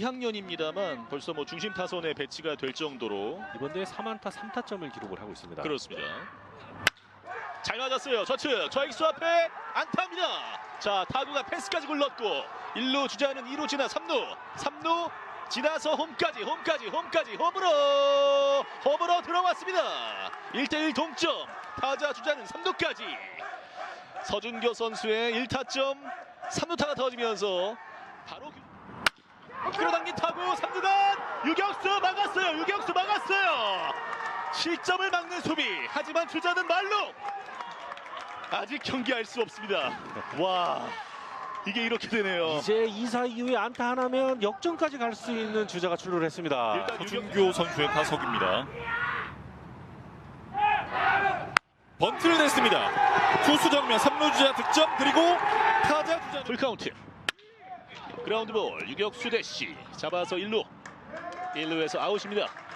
2학년입니다만 벌써 뭐 중심 타선에 배치가 될 정도로 이번 대회 3안타 3타점을 기록을 하고 있습니다. 그렇습니다. 잘 맞았어요. 좌측 좌익수 앞에 안타입니다. 자 타구가 패스까지 굴렀고 1루 주자는 2루 지나 3루 3루 지나서 홈까지 홈까지 홈까지 홈으로 홈으로 들어왔습니다. 1대1 동점 타자 주자는 3루까지 서준교 선수의 1타점 3루타가 터지면서 바로 그- 끌어당긴 타구 3루간 유격수 막았어요. 유격수 막았어요. 실점을 막는 수비 하지만 주자는 말로 아직 경기할 수 없습니다 와 이게 이렇게 되네요 이제 2사 이후에 안타 하나면 역전까지 갈 수 있는 주자가 출루를 했습니다. 일단 서준교 선수의 타석입니다. 번트를 냈습니다. 투수 정면 3루 주자 득점 그리고 타자 주자 풀카운트 그라운드 볼 유격수 대시 잡아서 1루. 1루에서 아웃입니다